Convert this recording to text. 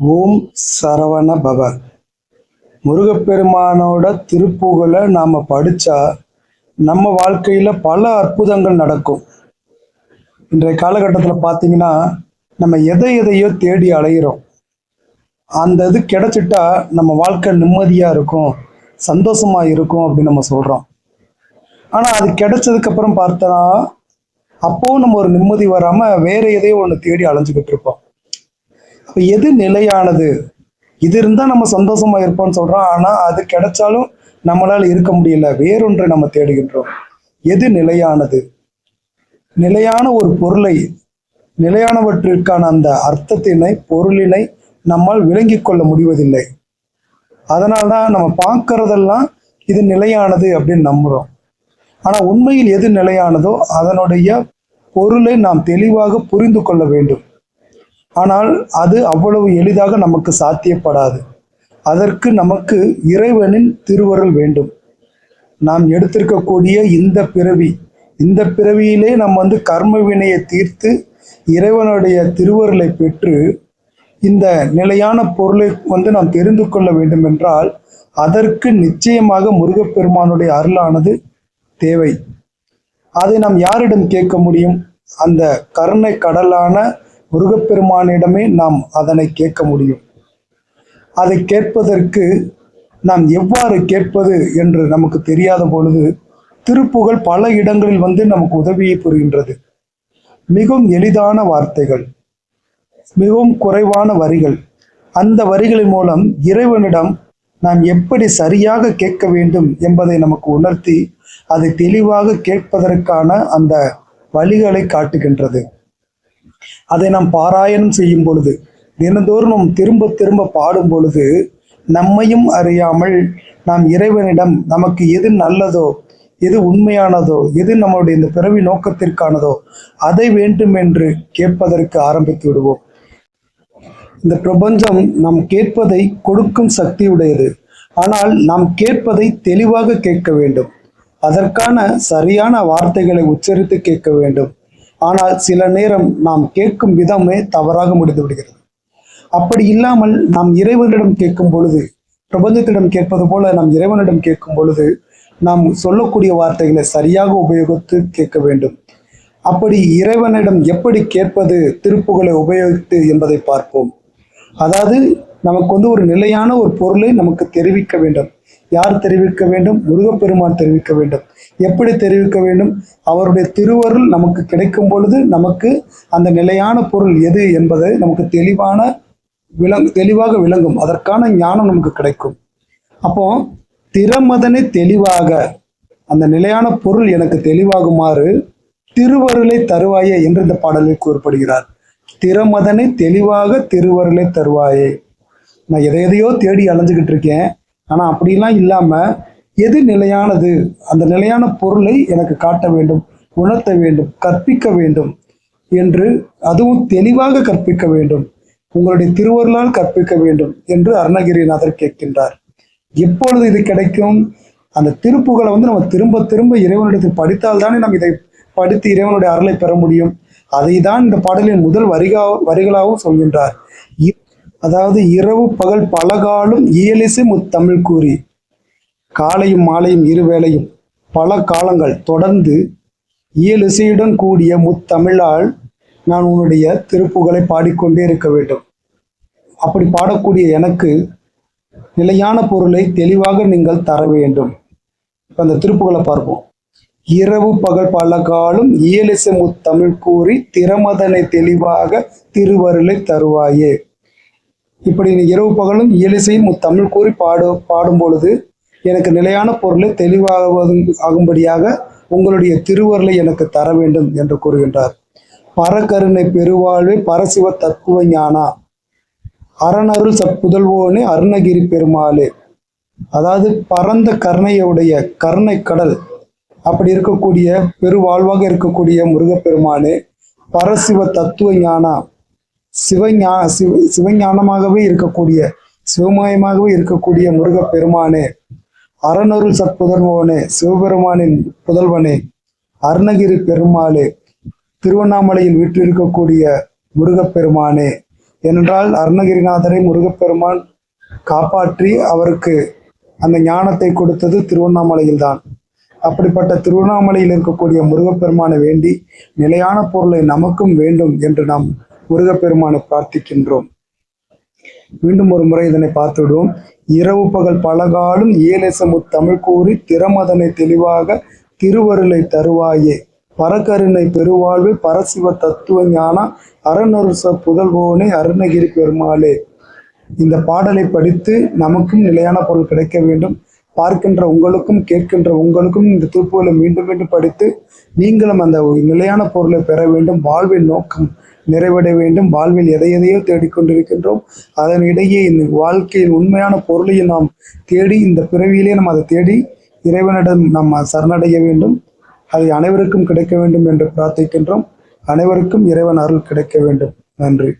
ஓம் சரவண பவ. முருகப்பெருமானோட திருப்புகழை நாம் படித்தா நம்ம வாழ்க்கையில் பல அற்புதங்கள் நடக்கும். இன்றைய காலகட்டத்தில் பார்த்தீங்கன்னா நம்ம எதை எதையோ தேடி அலைகிறோம் அந்த இது கிடைச்சிட்டா நம்ம வாழ்க்கை நிம்மதியாக இருக்கும் சந்தோஷமாக இருக்கும் அப்படின்னு நம்ம சொல்கிறோம் ஆனால் அது கிடைச்சதுக்கப்புறம் பார்த்தோன்னா அப்போவும் நம்ம ஒரு நிம்மதி வராமல் வேறு எதையோ ஒன்று தேடி அலைஞ்சிக்கிட்டு இருப்போம். அப்போ எது நிலையானது? இது இருந்தால் நம்ம சந்தோஷமா இருப்போம்னு சொல்றோம். ஆனால் அது கிடைச்சாலும் நம்மளால இருக்க முடியல. வேறொன்றை நம்ம தேடுகின்றோம். எது நிலையானது? நிலையான ஒரு பொருளை நிலையானவற்றிற்கான அந்த அர்த்தத்தினை பொருளினை நம்மால் விளங்கி கொள்ள முடிவதில்லை. அதனால்தான் நம்ம பார்க்கறதெல்லாம் இது நிலையானது அப்படின்னு நம்புறோம். ஆனால் உண்மையில் எது நிலையானதோ அதனுடைய பொருளை நாம் தெளிவாக புரிந்து கொள்ள வேண்டும். ஆனால் அது அவ்வளவு எளிதாக நமக்கு சாத்தியப்படாது. அதற்கு நமக்கு இறைவனின் திருவருள் வேண்டும். நாம் எடுத்திருக்கக்கூடிய இந்த பிறவி இந்த பிறவியிலே நம்ம வந்து கர்ம வினையை தீர்த்து இறைவனுடைய திருவருளை பெற்று இந்த நிலையான பொருளை வந்து நாம் தெரிந்து கொள்ள வேண்டும் என்றால் அதற்கு நிச்சயமாக முருகப்பெருமானுடைய அருளானது தேவை. அதை நாம் யாரிடம் கேட்க முடியும்? அந்த கருணை கடலான முருகப்பெருமானிடமே நாம் அதனை கேட்க முடியும். அதை கேட்பதற்கு நாம் எவ்வாறு கேட்பது என்று நமக்கு தெரியாத பொழுது திருப்புகழ் பல இடங்களில் வந்து நமக்கு உதவியை புரிகின்றது. மிகவும் எளிதான வார்த்தைகள் மிகவும் குறைவான வரிகள். அந்த வரிகளின் மூலம் இறைவனிடம் நாம் எப்படி சரியாக கேட்க வேண்டும் என்பதை நமக்கு உணர்த்தி அதை தெளிவாக கேட்பதற்கான அந்த வழிகளை காட்டுகின்றது. அதை நாம் பாராயணம் செய்யும் பொழுது தினந்தோறும் நாம் திரும்ப திரும்ப பாடும் பொழுது நம்மையும் அறியாமல் நாம் இறைவனிடம் நமக்கு எது நல்லதோ எது உண்மையானதோ எது நம்மளுடைய இந்த பிறவி நோக்கத்திற்கானதோ அதை வேண்டும் என்று கேட்பதற்கு ஆரம்பித்து விடுவோம். இந்த பிரபஞ்சம் நாம் கேட்பதை கொடுக்கும் சக்தி உடையது ஆனால் நாம் கேட்பதை தெளிவாக கேட்க வேண்டும். அதற்கான சரியான வார்த்தைகளை உச்சரித்து கேட்க வேண்டும். ஆனால் சில நேரம் நாம் கேட்கும் விதமே தவறாக முடிந்து விடுகிறது. அப்படி இல்லாமல் நாம் இறைவனிடம் கேட்கும் பொழுது பிரபஞ்சத்திடம் கேட்பது போல நாம் இறைவனிடம் கேட்கும் பொழுது நாம் சொல்லக்கூடிய வார்த்தைகளை சரியாக உபயோகித்து கேட்க வேண்டும். அப்படி இறைவனிடம் எப்படி கேட்பது திருப்புகளை உபயோகித்து என்பதை பார்ப்போம். அதாவது நமக்கு வந்து ஒரு நிலையான ஒரு பொருளை நமக்கு தெரிவிக்க வேண்டும். யார் தெரிவிக்க வேண்டும்? முருகப்பெருமான் தெரிவிக்க வேண்டும். எப்படி தெரிவிக்க வேண்டும்? அவருடைய திருவருள் நமக்கு கிடைக்கும் பொழுது நமக்கு அந்த நிலையான பொருள் எது என்பதை நமக்கு தெளிவான விளங் தெளிவாக விளங்கும். அதற்கான ஞானம் நமக்கு கிடைக்கும். அப்போ திறமதனை தெளிவாக அந்த நிலையான பொருள் எனக்கு தெளிவாகுமாறு திருவருளை தருவாயே என்று இந்த பாடலில் கூறப்படுகிறார். திறமதனை தெளிவாக திருவருளை தருவாயே. நான் எதை எதையோ தேடி அலைஞ்சுக்கிட்டு இருக்கேன். ஆனால் அப்படிலாம் இல்லாமல் எது நிலையானது? அந்த நிலையான பொருளை எனக்கு காட்ட வேண்டும் உணர்த்த வேண்டும் கற்பிக்க வேண்டும் என்று அதுவும் தெளிவாக கற்பிக்க வேண்டும். உங்களுடைய திருவருளால் கற்பிக்க வேண்டும் என்று அருணகிரிநாதர் கேட்கின்றார். எப்பொழுது இது கிடைக்கும்? அந்த திருப்புகளை வந்து நம்ம திரும்ப திரும்ப இறைவனிடத்தில் படித்தால் தானே நம்ம இதை படித்து இறைவனுடைய அருளை பெற முடியும். அதை தான் இந்த பாடலின் முதல் வரிகா வரிகளாகவும் சொல்கின்றார். இ- அதாவது இரவு பகல் பலகாலும் இயலிசை முத்தமிழ் கூறி. காலையும் மாலையும் இருவேளையும் பல காலங்கள் தொடர்ந்து இயலிசையுடன் கூடிய முத்தமிழால் நான் உன்னுடைய திருப்புகளை பாடிக்கொண்டே இருக்க வேண்டும். அப்படி பாடக்கூடிய எனக்கு நிலையான பொருளை தெளிவாக நீங்கள் தர வேண்டும். இப்போ அந்த திருப்புகளை பார்ப்போம். இரவு பகல் பல காலம் இயலிசை முத்தமிழ் கூறி திறமதனை தெளிவாக திருவருளை தருவாயே. இப்படி இரவு பகலும் இயலிசையும் முத்தமிழ் கூறி பாடு பாடும் பொழுது எனக்கு நிலையான பொருளை தெளிவாக ஆகும்படியாக உங்களுடைய திருவருளை எனக்கு தர வேண்டும் என்று கூறுகின்றார். பரகருணை பெருவாழ்வை பரசிவ தத்துவ ஞானா. அரணருள் சற்புதல்வோனே அருணகிரி பெருமாளே. அதாவது பரந்த கருணையுடைய கருணை கடல். அப்படி இருக்கக்கூடிய பெருவாழ்வாக இருக்கக்கூடிய முருகப்பெருமானே பரசிவ தத்துவ ஞானா. சிவஞா சிவ சிவஞானமாகவே இருக்கக்கூடிய சிவமயமாகவே இருக்கக்கூடிய முருகப்பெருமானே. அறநொருள் சற்புதல்வனே சிவபெருமானின் புதல்வனே அருணகிரி பெருமாளே திருவண்ணாமலையில் வீற்றிருக்கக்கூடிய முருகப்பெருமானே என்றால் அருணகிரிநாதரை முருகப்பெருமான் காப்பாற்றி அவருக்கு அந்த ஞானத்தை கொடுத்தது திருவண்ணாமலையில்தான். அப்படிப்பட்ட திருவண்ணாமலையில் இருக்கக்கூடிய முருகப்பெருமானை வேண்டி நிலையான பொருளை நமக்கும் வேண்டும் என்று நாம் முருகப்பெருமானை பிரார்த்திக்கின்றோம். மீண்டும் ஒரு முறை இதனை பார்த்து விடுவோம் இரவு பகல் பலகாலும் ஏலெசமு தமிழ் கூறி திறமதனை தெளிவாக திருவருளை தருவாயே. பரகருணை பெருவாழ்வு பரசிவ தத்துவ ஞான அறநருச புதல்வோனே அருணகிரி பெருமாளே. இந்த பாடலை படித்து நமக்கும் நிலையான பொருள் கிடைக்க வேண்டும். பார்க்கின்ற உங்களுக்கும் கேட்கின்ற உங்களுக்கும் இந்த திருப்புகளை மீண்டும் மீண்டும் படித்து நீங்களும் அந்த நிலையான பொருளை பெற வேண்டும். வாழ்வின் நோக்கம் நிறைவடைய வேண்டும். வாழ்வில் எதை எதையோ தேடிக்கொண்டிருக்கின்றோம் அதனிடையே இந்த வாழ்க்கையின் உண்மையான பொருளையும் நாம் தேடி இந்த பிறவியிலே நாம் அதை தேடி இறைவனிடம் நாம் சரணடைய வேண்டும். அது அனைவருக்கும் கிடைக்க வேண்டும் என்று பிரார்த்திக்கின்றோம். அனைவருக்கும் இறைவன் அருள் கிடைக்க வேண்டும். நன்றி.